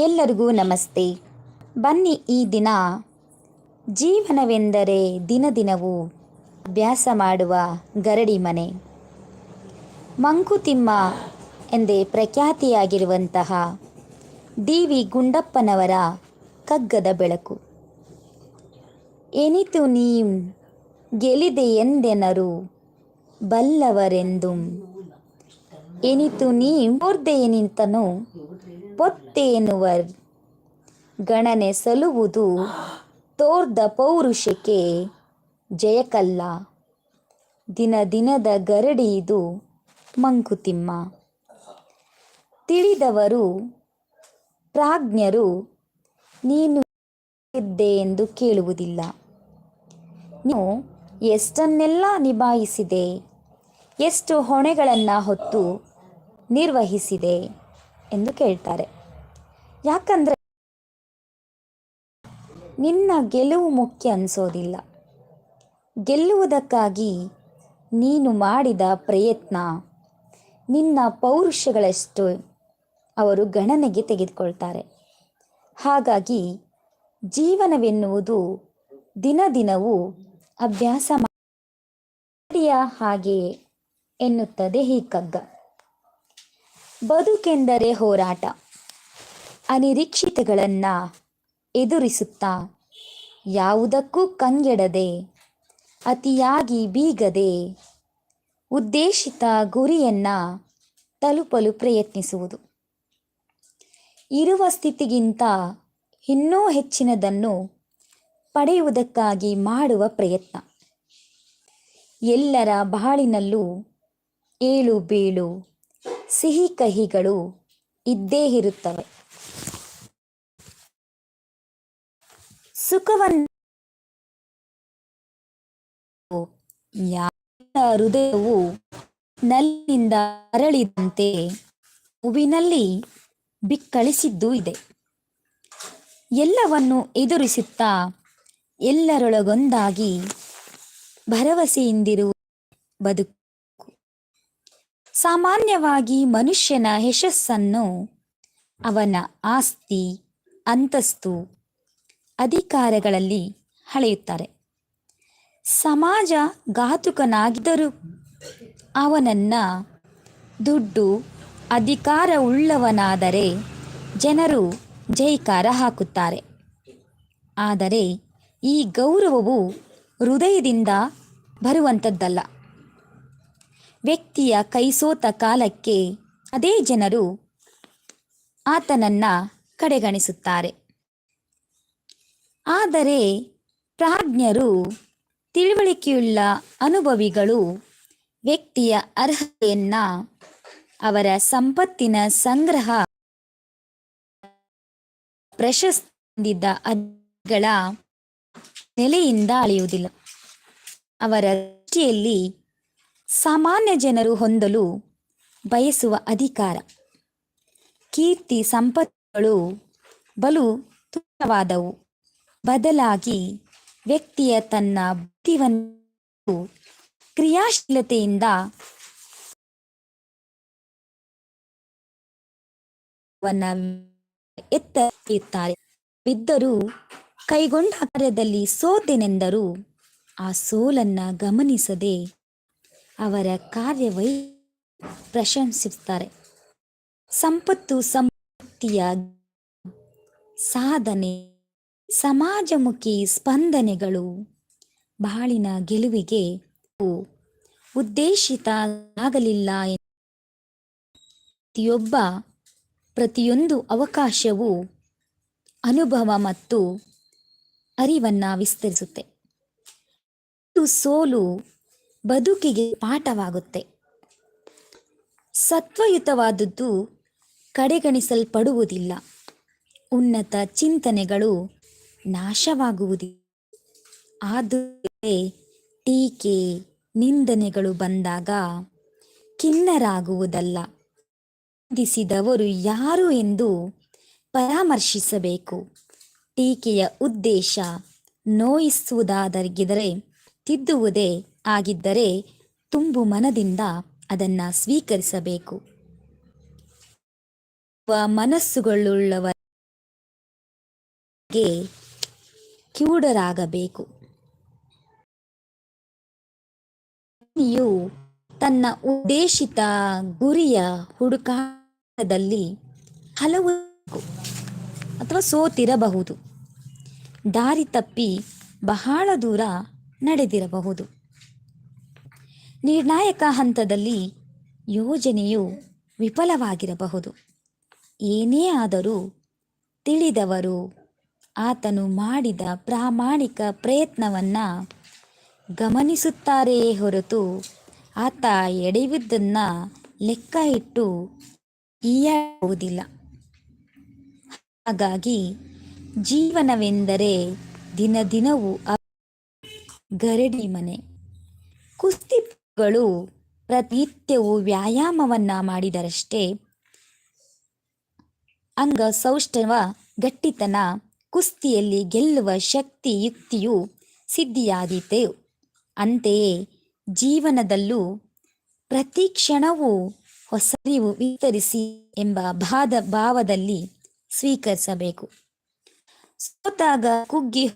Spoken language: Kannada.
ಎಲ್ಲರಿಗೂ ನಮಸ್ತೆ. ಬನ್ನಿ ಈ ದಿನ ಜೀವನವೆಂದರೆ ದಿನ ದಿನವೂ ಅಭ್ಯಾಸ ಮಾಡುವ ಗರಡಿ ಮನೆ. ಮಂಕುತಿಮ್ಮ ಎಂದೇ ಪ್ರಖ್ಯಾತಿಯಾಗಿರುವಂತಹ ಡಿ ವಿ ಗುಂಡಪ್ಪನವರ ಕಗ್ಗದ ಬೆಳಕು. ಎನಿತು ನೀಂ ಗೆಲಿದೆ ಎಂದೆನರು ಬಲ್ಲವರೆಂದು. ಎನಿತು ನೀ ನಿಂತನು ಪೊತ್ತೇನುವರ್ ಗಣನೆ ಸಲುವುದು ತೋರ್ದ ಪೌರುಷಕ್ಕೆ ಜಯಕಲ್ಲ. ದಿನ ದಿನದ ಗರಡಿ ಇದು ಮಂಕುತಿಮ್ಮ. ತಿಳಿದವರು, ಪ್ರಾಜ್ಞರು, ನೀನು ಇದ್ದೆ ಎಂದು ಕೇಳುವುದಿಲ್ಲ. ನೀವು ಎಷ್ಟನ್ನೆಲ್ಲ ನಿಭಾಯಿಸಿದೆ, ಎಷ್ಟು ಹೊಣೆಗಳನ್ನು ಹೊತ್ತು ನಿರ್ವಹಿಸಿದೆ. ಎಂದು ಕೇಳ್ತಾರೆ. ಯಾಕಂದರೆ ನಿನ್ನ ಗೆಲುವು ಮುಖ್ಯ ಅನಿಸೋದಿಲ್ಲ. ಗೆಲ್ಲುವುದಕ್ಕಾಗಿ ನೀನು ಮಾಡಿದ ಪ್ರಯತ್ನ ನಿನ್ನ ಪೌರುಷಗಳಷ್ಟು ಅವರು ಗಣನೆಗೆ ತೆಗೆದುಕೊಳ್ತಾರೆ. ಹಾಗಾಗಿ ಜೀವನವೆನ್ನುವುದು ದಿನ ದಿನವೂ ಅಭ್ಯಾಸ ಮಾಡಿಯ ಹಾಗೆಯೇ ಎನ್ನುತ್ತದೆ ಈ ಕಗ್ಗ. ಬದುಕೆಂದರೆ ಹೋರಾಟ. ಅನಿರೀಕ್ಷಿತಗಳನ್ನು ಎದುರಿಸುತ್ತಾ ಯಾವುದಕ್ಕೂ ಕಂಗೆಡದೆ, ಅತಿಯಾಗಿ ಬೀಗದೆ, ಉದ್ದೇಶಿತ ಗುರಿಯನ್ನು ತಲುಪಲು ಪ್ರಯತ್ನಿಸುವುದು. ಇರುವ ಸ್ಥಿತಿಗಿಂತ ಇನ್ನೂ ಹೆಚ್ಚಿನದನ್ನು ಪಡೆಯುವುದಕ್ಕಾಗಿ ಮಾಡುವ ಪ್ರಯತ್ನ. ಎಲ್ಲರ ಬಾಳಿನಲ್ಲೂ ಏಳು ಬೀಳು ಸಿಹಿ ಕಹಿಗಳು ಇದ್ದೇ ಇರುತ್ತವೆ. ಸುಖವನ್ನು ಹೃದಯವು ನಲ್ಲಿಂದ ಅರಳಿದಂತೆ ಹೂವಿನಲ್ಲಿ ಬಿಕ್ಕಳಿಸಿದ್ದೂ ಇದೆ. ಎಲ್ಲವನ್ನು ಎದುರಿಸುತ್ತಾ ಎಲ್ಲರೊಳಗೊಂದಾಗಿ ಭರವಸೆಯಿಂದಿರುವ ಬದುಕು. ಸಾಮಾನ್ಯವಾಗಿ ಮನುಷ್ಯನ ಯಶಸ್ಸನ್ನು ಅವನ ಆಸ್ತಿ, ಅಂತಸ್ತು, ಅಧಿಕಾರಗಳಲ್ಲಿ ಹಳೆಯುತ್ತಾರೆ ಸಮಾಜ ಘಾತುಕನಾಗಿದ್ದರೂ ಅವನನ್ನು ದುಡ್ಡು ಅಧಿಕಾರ ಉಳ್ಳವನಾದರೆ ಜನರು ಜೈಕಾರ ಹಾಕುತ್ತಾರೆ. ಆದರೆ ಈ ಗೌರವವು ಹೃದಯದಿಂದ ಬರುವಂಥದ್ದಲ್ಲ. ವ್ಯಕ್ತಿಯ ಕೈಸೋತ ಕಾಲಕ್ಕೆ ಅದೇ ಜನರು ಆತನನ್ನ ಕಡೆಗಣಿಸುತ್ತಾರೆ. ಆದರೆ ಪ್ರಾಜ್ಞರು ತಿಳುವಳಿಕೆಯುಳ್ಳ ಅನುಭವಿಗಳು ವ್ಯಕ್ತಿಯ ಅರ್ಹತೆಯನ್ನ ಅವರ ಸಂಪತ್ತಿನ ಸಂಗ್ರಹ ಪ್ರಶಸ್ತಿಯಿಂದ ನೆಲೆಯಿಂದ ಅಳೆಯುವುದಿಲ್ಲ. ಅವರ ದೃಷ್ಟಿಯಲ್ಲಿ ಸಾಮಾನ್ಯ ಜನರು ಹೊಂದಲು ಬಯಸುವ ಅಧಿಕಾರ. ಕೀರ್ತಿ ಸಂಪತ್ತುಗಳು ಬಲು ತುಚ್ಛವಾದವು. ಬದಲಾಗಿ ವ್ಯಕ್ತಿಯ ತನ್ನ ಬುದ್ಧಿವನ್ನು ಕ್ರಿಯಾಶೀಲತೆಯಿಂದ ಎತ್ತಾರೆ ಬಿದ್ದರೂ ಕೈಗೊಂಡ ಕಾರ್ಯದಲ್ಲಿ ಸೋತೆನೆಂದರೂ ಆ ಸೋಲನ್ನ ಗಮನಿಸದೆ ಅವರ ಕಾರ್ಯವೈ ಪ್ರಶಂಸಿಸುತ್ತಾರೆ. ಸಂಪತ್ತು ಸಂಪತ್ತಿಯ ಸಾಧನೆ, ಸಮಾಜಮುಖಿ ಸ್ಪಂದನೆಗಳು ಬಾಳಿನ ಗೆಲುವಿಗೆ ಉದ್ದೇಶಿತ ಆಗಲಿಲ್ಲ ಪ್ರತಿಯೊಬ್ಬ, ಪ್ರತಿಯೊಂದು ಅವಕಾಶವು ಅನುಭವ ಮತ್ತು ಅರಿವನ್ನು ವಿಸ್ತರಿಸುತ್ತೆ. ಸೋಲು ಬದುಕಿಗೆ ಪಾಠವಾಗುತ್ತೆ. ಸತ್ವಯುತವಾದದ್ದು ಕಡೆಗಣಿಸಲ್ಪಡುವುದಿಲ್ಲ. ಉನ್ನತ ಚಿಂತನೆಗಳು ನಾಶವಾಗುವುದಿಲ್ಲ. ಆದರೆ ಟೀಕೆ, ನಿಂದನೆಗಳು ಬಂದಾಗ ಖಿನ್ನರಾಗುವುದಲ್ಲ. ನಿಂದಿಸಿದವರು ಯಾರು ಎಂದು ಪರಾಮರ್ಶಿಸಬೇಕು. ಟೀಕೆಯ ಉದ್ದೇಶ ನೋಯಿಸುವುದಾದರಿಗಿದರೆ ತಿದ್ದುವುದೇ ಆಗಿದ್ದರೆ ತುಂಬು ಮನದಿಂದ ಅದನ್ನು ಸ್ವೀಕರಿಸಬೇಕು. ಮನಸ್ಸುಗಳುಳ್ಳವರಿಗೆ ಕಿವುಡರಾಗಬೇಕು. ತನ್ನ ಉದ್ದೇಶಿತ ಗುರಿಯ ಹುಡುಕಾಟದಲ್ಲಿ ಹಲವು ಅಥವಾ ಸೋತಿರಬಹುದು. ದಾರಿ ತಪ್ಪಿ ಬಹಳ ದೂರ ನಡೆದಿರಬಹುದು. ನಿರ್ಣಾಯಕ ಹಂತದಲ್ಲಿ ಯೋಜನೆಯು ವಿಫಲವಾಗಿರಬಹುದು. ಏನೇ ಆದರೂ ತಿಳಿದವರು ಆತನು ಮಾಡಿದ ಪ್ರಾಮಾಣಿಕ ಪ್ರಯತ್ನವನ್ನು ಗಮನಿಸುತ್ತಾರೆಯೇ ಹೊರತು ಆತ ಎಡೆಯುವುದನ್ನು ಲೆಕ್ಕ ಇಟ್ಟು ಈಯಾಗುವುದಿಲ್ಲ ಹಾಗಾಗಿ ಜೀವನವೆಂದರೆ ದಿನ ದಿನವೂ ಗರಡಿ ಮನೆ ಕುಸ್ತಿಗಳು ಪ್ರತಿನಿತ್ಯವೂ ವ್ಯಾಯಾಮವನ್ನ ಮಾಡಿದರಷ್ಟೇ. ಅಂಗ ಸೌಷ್ಠವ ಗಟ್ಟಿತನ, ಕುಸ್ತಿಯಲ್ಲಿ ಗೆಲ್ಲುವ ಶಕ್ತಿ ಯುಕ್ತಿಯು ಸಿದ್ಧಿಯಾದೀತೆ. ಅಂತೆಯೇ ಜೀವನದಲ್ಲೂ ಪ್ರತಿ ಕ್ಷಣವೂ ಹೊಸರಿವು ವಿತರಿಸಿ ಎಂಬ ಭಾದ ಭಾವದಲ್ಲಿ ಸ್ವೀಕರಿಸಬೇಕು. ಸೋತಾಗ ಕುಗ್ಗಿ